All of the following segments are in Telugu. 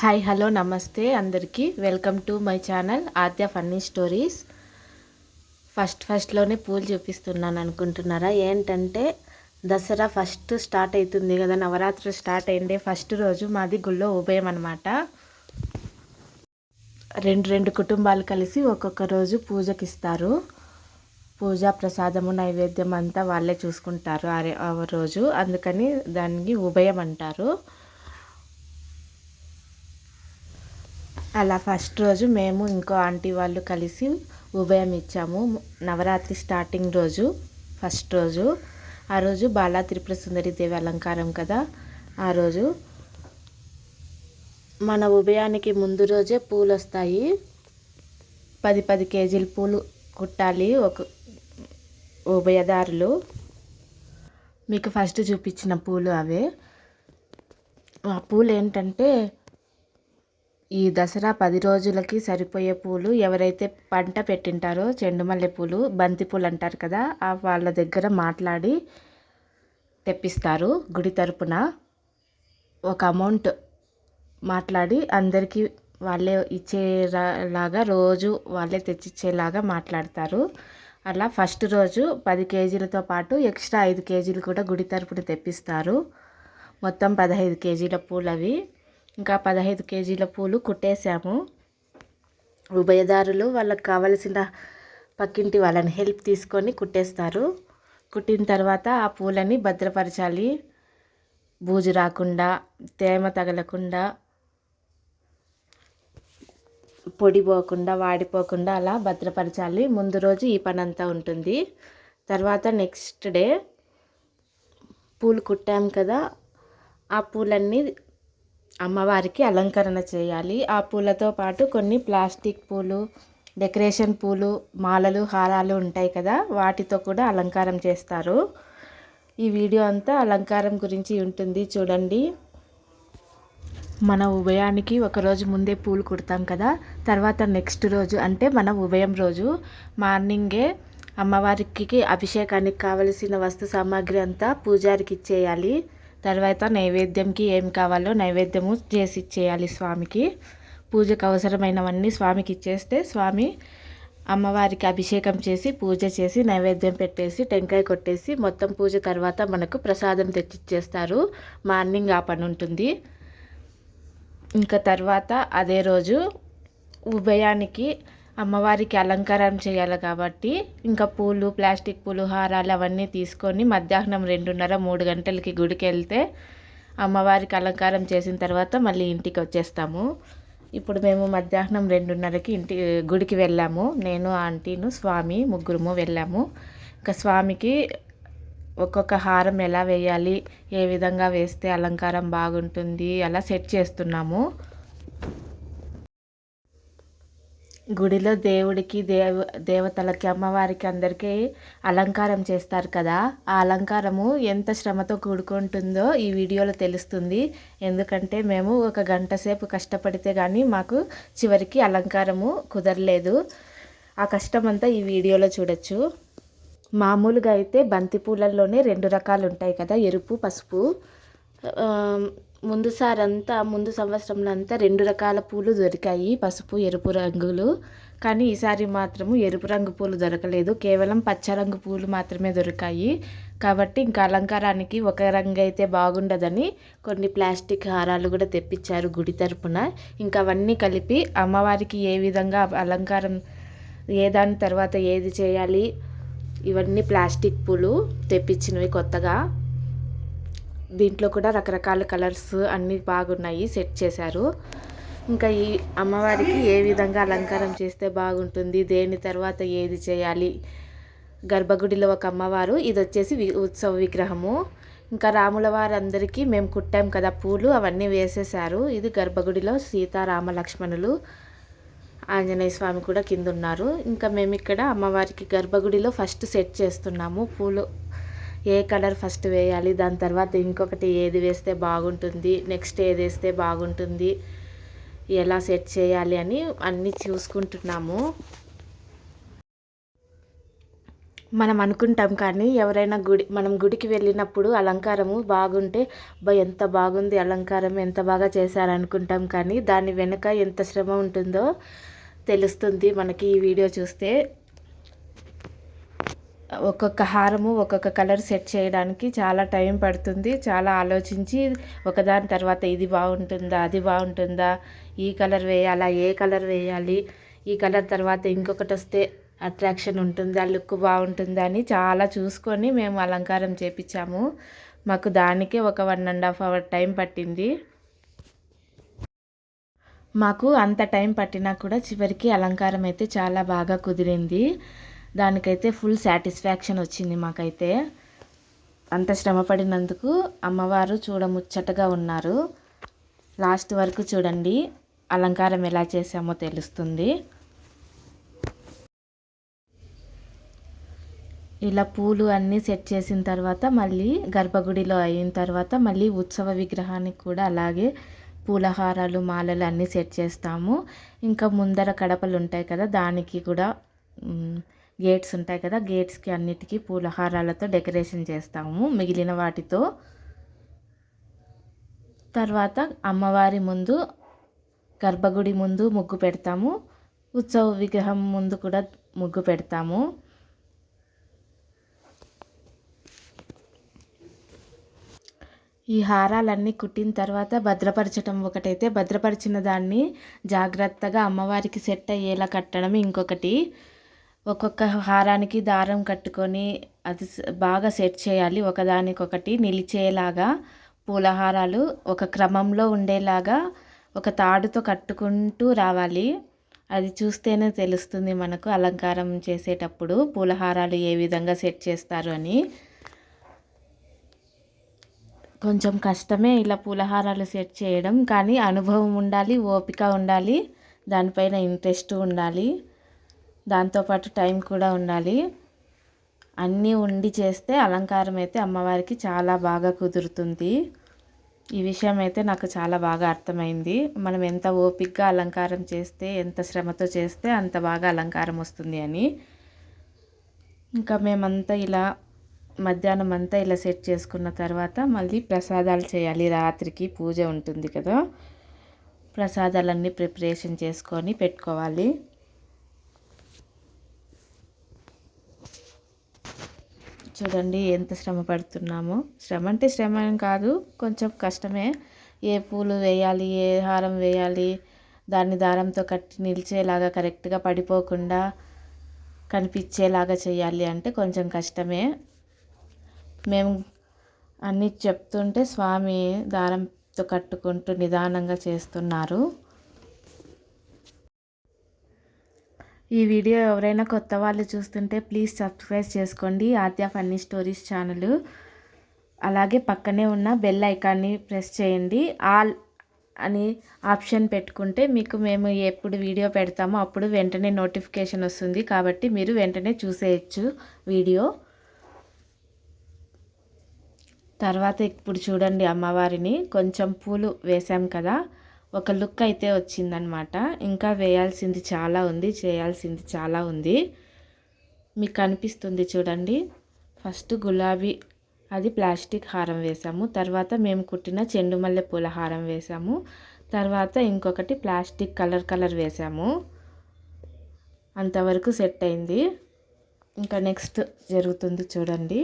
హాయ్ హలో నమస్తే అందరికీ. Welcome to my channel Aadya funny stories. First ఫస్ట్లోనే పూలు చూపిస్తున్నాను అనుకుంటున్నారా? ఏంటంటే దసరా ఫస్ట్ స్టార్ట్ అవుతుంది కదా నవరాత్రి స్టార్ట్ అయిందే ఫస్ట్ రోజు మాది గుళ్ళో ఉభయం అనమాట రెండు రెండు కుటుంబాలు కలిసి ఒక్కొక్క రోజు పూజకి ఇస్తారు పూజా ప్రసాదము నైవేద్యం అంతా వాళ్ళే చూసుకుంటారు ఆ రోజు. అందుకని దానికి ఉభయం అంటారు. అలా ఫస్ట్ రోజు మేము ఇంకో ఆంటీ వాళ్ళు కలిసి ఉభయం ఇచ్చాము. నవరాత్రి స్టార్టింగ్ రోజు ఫస్ట్ రోజు. ఆ రోజు బాలా త్రిపుర సుందరి దేవి అలంకారం కదా. ఆ రోజు మన ఉభయానికి ముందు రోజే పూలు వస్తాయి. పది పది కేజీల పూలు కుట్టాలి ఒక ఉభయదారులు. మీకు ఫస్ట్ చూపించిన పూలు అవే. ఆ పూలు ఏంటంటే ఈ దసరా పది రోజులకి సరిపోయే పూలు ఎవరైతే పంట పెట్టింటారో చెండుమల్లె పూలు బంతి పూలు అంటారు కదా ఆ వాళ్ళ దగ్గర మాట్లాడి తెప్పిస్తారు గుడి తరపున. ఒక అమౌంట్ మాట్లాడి అందరికీ వాళ్ళే ఇచ్చేలాగా రోజు వాళ్ళే తెచ్చిచ్చేలాగా మాట్లాడతారు. అలా ఫస్ట్ రోజు పది కేజీలతో పాటు ఎక్స్ట్రా ఐదు కేజీలు కూడా గుడి తరపున తెప్పిస్తారు. మొత్తం పదహైదు కేజీల పూలు అవి ఇంకా పదహైదు కేజీల పూలు కుట్టేశాము. ఉభయదారులు వాళ్ళకి కావలసిన పక్కింటి వాళ్ళని హెల్ప్ తీసుకొని కుట్టేస్తారు. కుట్టిన తర్వాత ఆ పూలని భద్రపరచాలి. బూజు రాకుండా తేమ తగలకుండా పొడిపోకుండా వాడిపోకుండా అలా భద్రపరచాలి. ముందు రోజు ఈ పని అంతా ఉంటుంది. తర్వాత నెక్స్ట్ డే పూలు కుట్టాం కదా ఆ పూలన్నీ అమ్మవారికి అలంకరణ చేయాలి. ఆ పూలతో పాటు కొన్ని ప్లాస్టిక్ పూలు డెకరేషన్ పూలు మాలలు హారాలు ఉంటాయి కదా వాటితో కూడా అలంకారం చేస్తారు. ఈ వీడియో అంతా అలంకారం గురించి ఉంటుంది చూడండి. మన ఉభయానికి ఒకరోజు ముందే పూలు కుడతాం కదా తర్వాత నెక్స్ట్ రోజు అంటే మన ఉభయం రోజు మార్నింగే అమ్మవారికి అభిషేకానికి కావలసిన వస్తు సామాగ్రి అంతా పూజారికి ఇచ్చేయాలి. తర్వాత నైవేద్యంకి ఏం కావాలో నైవేద్యము చేసి ఇచ్చేయాలి స్వామికి. పూజకు అవసరమైనవన్నీ స్వామికి ఇచ్చేస్తే స్వామి అమ్మవారికి అభిషేకం చేసి పూజ చేసి నైవేద్యం పెట్టేసి టెంకాయ కొట్టేసి మొత్తం పూజ తర్వాత మనకు ప్రసాదం తెచ్చిచ్చేస్తారు. మార్నింగ్ ఆ పని ఉంటుంది. ఇంకా తర్వాత అదే రోజు ఉభయానికి అమ్మవారికి అలంకారం చేయాలి కాబట్టి ఇంకా పూలు ప్లాస్టిక్ పూలు హారాలు అవన్నీ తీసుకొని మధ్యాహ్నం రెండున్నర మూడు గంటలకి గుడికి వెళ్తే అమ్మవారికి అలంకారం చేసిన తర్వాత మళ్ళీ ఇంటికి వచ్చేస్తాము. ఇప్పుడు మేము మధ్యాహ్నం రెండున్నరకి ఇంటి గుడికి వెళ్ళాము. నేను ఆంటీను స్వామి ముగ్గురుము వెళ్ళాము. ఇంకా స్వామికి ఒక్కొక్క హారం ఎలా వేయాలి ఏ విధంగా వేస్తే అలంకారం బాగుంటుంది అలా సెట్ చేస్తున్నాము. గుడిలో దేవుడికి దేవ దేవతలకి అమ్మవారికి అందరికీ అలంకారం చేస్తారు కదా. ఆ అలంకారము ఎంత శ్రమతో కూడుకుంటుందో ఈ వీడియోలో తెలుస్తుంది. ఎందుకంటే మేము ఒక గంట సేపు కష్టపడితే కానీ మాకు చివరికి అలంకారము కుదరలేదు. ఆ కష్టం అంతా ఈ వీడియోలో చూడొచ్చు. మామూలుగా అయితే బంతి పూలల్లోనే రెండు రకాలు ఉంటాయి కదా ఎరుపు పసుపు. ముందు అంతా ముందు సంవత్సరంలో అంతా రెండు రకాల పూలు దొరికాయి. పసుపు ఎరుపు రంగులు. కానీ ఈసారి మాత్రము ఎరుపు రంగు పూలు దొరకలేదు. కేవలం పచ్చ రంగు పూలు మాత్రమే దొరికాయి. కాబట్టి ఇంకా అలంకారానికి ఒక రంగు అయితే బాగుండదని కొన్ని ప్లాస్టిక్ హారాలు కూడా తెప్పించారు గుడి తరపున. ఇంకా అవన్నీ కలిపి అమ్మవారికి ఏ విధంగా అలంకారం ఏ దాని తర్వాత ఏది చేయాలి ఇవన్నీ ప్లాస్టిక్ పూలు తెప్పించినవి కొత్తగా. దీంట్లో కూడా రకరకాల కలర్స్ అన్నీ బాగున్నాయి సెట్ చేశారు. ఇంకా ఈ అమ్మవారికి ఏ విధంగా అలంకారం చేస్తే బాగుంటుంది దేని తర్వాత ఏది చేయాలి? గర్భగుడిలో ఒక అమ్మవారు ఇది వచ్చేసి ఉత్సవ విగ్రహము. ఇంకా రాముల వారందరికీ మేము కుట్టాం కదా పూలు అవన్నీ వేసేసారు ఇది గర్భగుడిలో సీతారామ లక్ష్మణులు ఆంజనేయ స్వామి కూడా కింద ఉన్నారు. ఇంకా మేము ఇక్కడ అమ్మవారికి గర్భగుడిలో ఫస్ట్ సెట్ చేస్తున్నాము పూలు. ఏ కలర్ ఫస్ట్ వేయాలి దాని తర్వాత ఇంకొకటి ఏది వేస్తే బాగుంటుంది నెక్స్ట్ ఏది వేస్తే బాగుంటుంది ఎలా సెట్ చేయాలి అని అన్నీ చూసుకుంటున్నాము. మనం అనుకుంటాం కానీ ఎవరైనా గుడి మనం గుడికి వెళ్ళినప్పుడు అలంకారము బాగుంటే ఎంత బాగుంది అలంకారం ఎంత బాగా చేశారనుకుంటాం కానీ దాని వెనుక ఎంత శ్రమ ఉంటుందో తెలుస్తుంది మనకి ఈ వీడియో చూస్తే. ఒక్కొక్క హారము ఒక్కొక్క కలర్ సెట్ చేయడానికి చాలా టైం పడుతుంది. చాలా ఆలోచించి ఒకదాని తర్వాత ఇది బాగుంటుందా అది బాగుంటుందా ఈ కలర్ వేయాలా ఏ కలర్ వేయాలి ఈ కలర్ తర్వాత ఇంకొకటి వస్తే అట్రాక్షన్ ఉంటుందా లుక్ బాగుంటుందా అని చాలా చూసుకొని మేము అలంకారం చేపించాము. మాకు దానికే ఒక one and half hour time పట్టింది. మాకు అంత టైం పట్టినా కూడా చివరికి అలంకారం అయితే చాలా బాగా కుదిరింది. దానికైతే ఫుల్ సాటిస్ఫాక్షన్ వచ్చింది మాకైతే. అంత శ్రమ పడినందుకు అమ్మవారు చూడముచ్చటగా ఉన్నారు. లాస్ట్ వరకు చూడండి అలంకారం ఎలా చేసామో తెలుస్తుంది. ఇలా పూలు అన్నీ సెట్ చేసిన తర్వాత మళ్ళీ గర్భగుడిలో అయిన తర్వాత మళ్ళీ ఉత్సవ విగ్రహానికి కూడా అలాగే పూలహారాలు మాలలు అన్నీ సెట్ చేస్తాము. ఇంకా ముందర కడపలు ఉంటాయి కదా దానికి కూడా గేట్స్ ఉంటాయి కదా గేట్స్కి అన్నిటికీ పూలహారాలతో డెకరేషన్ చేస్తాము. మిగిలిన వాటితో తర్వాత అమ్మవారి ముందు గర్భగుడి ముందు ముగ్గు పెడతాము. ఉత్సవ విగ్రహం ముందు కూడా ముగ్గు పెడతాము. ఈ హారాలన్నీ కుట్టిన తర్వాత భద్రపరచడం ఒకటైతే భద్రపరిచిన దాన్ని జాగ్రత్తగా అమ్మవారికి సెట్ అయ్యేలా కట్టడం ఇంకొకటి. ఒక్కొక్క హారానికి దారం కట్టుకొని అది బాగా సెట్ చేయాలి. ఒకదానికొకటి నిలిచేలాగా పూలహారాలు ఒక క్రమంలో ఉండేలాగా ఒక తాడుతో కట్టుకుంటూ రావాలి. అది చూస్తేనే తెలుస్తుంది మనకు అలంకారం చేసేటప్పుడు పూలహారాలు ఏ విధంగా సెట్ చేస్తారు అని. కొంచెం కష్టమే ఇలా పూలహారాలు సెట్ చేయడం కానీ అనుభవం ఉండాలి ఓపిక ఉండాలి దానిపైన ఇంట్రెస్ట్ ఉండాలి. దాంతోపాటు టైం కూడా ఉండాలి. అన్నీ ఉండి చేస్తే అలంకారం అయితే అమ్మవారికి చాలా బాగా కుదురుతుంది. ఈ విషయం అయితే నాకు చాలా బాగా అర్థమైంది. మనం ఎంత ఓపిక్గా అలంకారం చేస్తే ఎంత శ్రమతో చేస్తే అంత బాగా అలంకారం వస్తుంది అని. ఇంకా మేమంతా ఇలా మధ్యాహ్నం అంతా ఇలా సెట్ చేసుకున్న తర్వాత మళ్ళీ ప్రసాదాలు చేయాలి. రాత్రికి పూజ ఉంటుంది కదా. ప్రసాదాలన్నీ ప్రిపరేషన్ చేసుకొని పెట్టుకోవాలి. చూడండి ఎంత శ్రమ పడుతున్నామో. శ్రమ అంటే శ్రమ ఏం కాదు కొంచెం కష్టమే. ఏ పూలు వేయాలి ఏ హారం వేయాలి దాన్ని దారంతో కట్టి నిలిచేలాగా కరెక్ట్గా పడిపోకుండా కనిపించేలాగా చేయాలి అంటే కొంచెం కష్టమే. మేము అన్నీ చెప్తుంటే స్వామి దారంతో కట్టుకుంటూ నిదానంగా చేస్తున్నారు. ఈ వీడియో ఎవరైనా కొత్త వాళ్ళు చూస్తుంటే ప్లీజ్ సబ్స్క్రైబ్ చేసుకోండి. Aadya funny stories channel. అలాగే పక్కనే ఉన్న బెల్ ఐకాన్ని ప్రెస్ చేయండి. ఆల్ అని ఆప్షన్ పెట్టుకుంటే మీకు మేము ఎప్పుడు వీడియో పెడతామో అప్పుడు వెంటనే నోటిఫికేషన్ వస్తుంది. కాబట్టి మీరు వెంటనే చూసేయచ్చు వీడియో. తర్వాత ఇప్పుడు చూడండి అమ్మవారిని. కొంచెం పూలు వేసాం కదా. ఒక లుక్ అయితే వచ్చిందనమాట. ఇంకా వేయాల్సింది చాలా ఉంది చేయాల్సింది చాలా ఉంది. మీకు కనిపిస్తుంది చూడండి. ఫస్ట్ గులాబీ అది ప్లాస్టిక్ హారం వేసాము. తర్వాత మేము కుట్టిన చెండు మల్లె పూల హారం వేసాము. తర్వాత ఇంకొకటి ప్లాస్టిక్ కలర్ కలర్ వేసాము. అంతవరకు సెట్ అయింది. ఇంకా నెక్స్ట్ జరుగుతుంది చూడండి.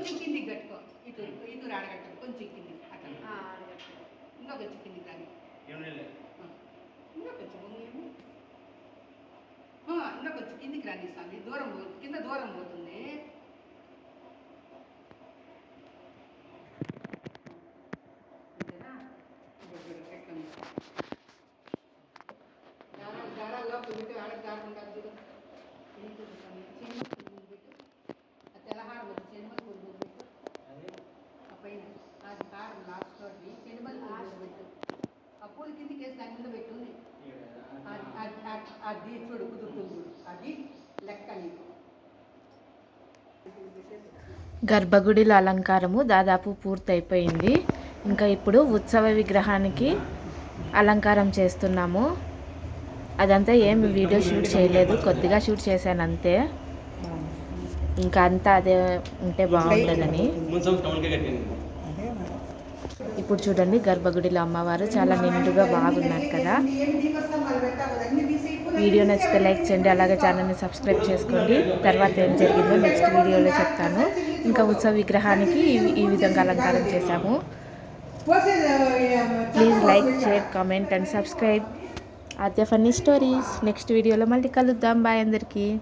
కొంచెం కిందికి కట్టుకో. ఇటు ఇటు రాడగట్ట కొంచెం కిందికి. అట్లా. ఇంకా కొంచెం కిందికి రాని. ఇంకా కొంచెం ఇంకా కొంచెం కిందికి రాని స్వామి. దూరం పో- కింద దూరం పోతుంది అంతేనా? ఇదిగో చూడు, ఎట్లా ఉందో. దారాలు దారాలు లోపల పెట్టి ఆడకు దారకుండా చూడు ఎన్ని చూడు స్వామి. చిన్న పువ్వులు పెట్టు ఆ తెల్లహారం ఒక చిన్న పువ్వులు పెట్టు అది ఆ పైన అది కారం లాస్ట్ తోటి చిన్న పువ్వులు పెట్టు ఆ పూలు కిందికి వేసి దాని ముందు పెట్టు ఉంది అది- అది- అది- అది చూడు కుదురుతుంది చూడు అది లెక్క నీకు గర్భగుడిలో అలంకారము దాదాపు పూర్తయిపోయింది. ఇంకా ఇప్పుడు ఉత్సవ విగ్రహానికి అలంకారం చేస్తున్నాము. అదంతా ఏమి వీడియో షూట్ చేయలేదు. కొద్దిగా షూట్ చేశాను అంతే. ఇంకా అంతా అదే ఉంటే బాగుంటుందని ఇప్పుడు చూడండి గర్భగుడిలో అమ్మవారు చాలా నిండుగా బాగున్నారు కదా. వీడియో నచ్చితే లైక్ చేయండి అలాగే ఛానల్ని సబ్స్క్రైబ్ చేసుకోండి. తర్వాత ఏం జరిగిందో నెక్స్ట్ వీడియోలో చెప్తాను. ఇంకా ఉత్సవ విగ్రహానికి ఈ- ఈ విధంగా అలంకారం చేశాము. Please like share comment and subscribe Aadya funny stories next వీడియోలో మళ్ళీ కలుద్దాం. బాయ్ అందరికీ.